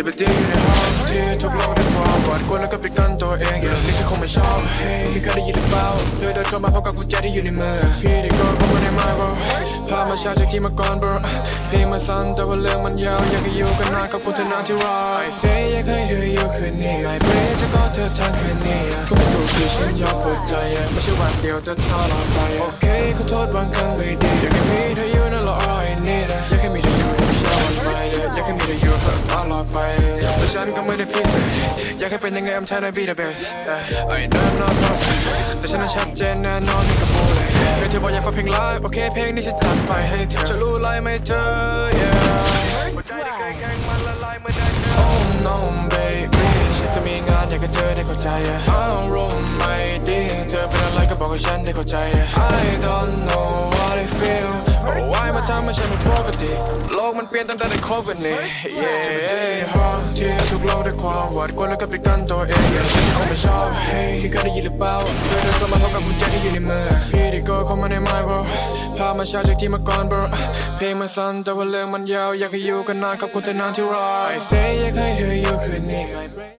จะไปตีอยู่ในห้องที่ทุกโลกได้ความหวาดกลัวแล้วก็ปิดกั้นตัวเองอย่างนี้ฉันคงไม่ชอบเฮ้ยที่เคยได้ยินหรือเปล่าเธอเดินเข้ามาพร้อมกับกุญแจที่อยู่ในมือพี่ได้ก็เข้ามาในไม้ bro พามาชาจากที่มาก่อน bro เพลงมาสั้นแต่ว่าเรื่องมันยาวอยากให้อยู่กันนานกับคุณเธอนานที่รอ I say อยากให้เธออยู่คืนนี้ I pray จะกอดเธอทั้งคืนนี้ก็ไม่ถูกที่ฉันยอมเปิดใจไม่ใช่วันเดียวจะทอดไปโอเคขอโทษบางครั้งไม่ดีอยากให้มีเธออยู่นั่นแหละ all I need อยากให้มีเธออยู่ไม่ใช่วันไปอยากให้มีเธออยู่ อดไปแต่ฉันก็ไม่ได้พิเศษอยากให้เป็นยังไง I'm trying to be the best I know not perfect แต่ฉันนั้นชัดเจนแน่นอนนี่กับโบเลยเฮ้ยเธอบอกอยากฟังเพลงไลฟ์โอเคเพลงนี้ฉันจัดไปให้เธอจะรู้ไรไมเธอ yeah หัวใจที่เคยแข็งมันละลายเมื่อได้เจอ Oh no baby ฉันก็มีงานอยากให้เธอได้เข้าใจอารมณ์ไม่ดีเธอเป็นอะไรก็บอกให้ฉันได้เข้าใจ I don't know what I feel โอ้ยมาทำให้ฉันปกติโลกมันเปลี่ยนตั้งแต่ได้คบกันนี่ yeah ฮะที่ทุกโลกได้ความหวาดกลัวแล้วก็ปิดกั้นตัวเองอย่างฉันคงไม่ชอบ Hey ที่เคยได้ยินหรือเปล่าเธอเดินเข้ามาพร้อมกับกุญแจที่อยู่ในมือพี่ได้ก็เข้ามาในไม้ bro พามาชาจากที่มาก่อน bro เพลงมันสั้นแต่ว่าเรื่องมันยาวอยากให้อยู่กันนานขอบคุณแต่นานที่รอ I say อยากให้เธออยู่คืนนี้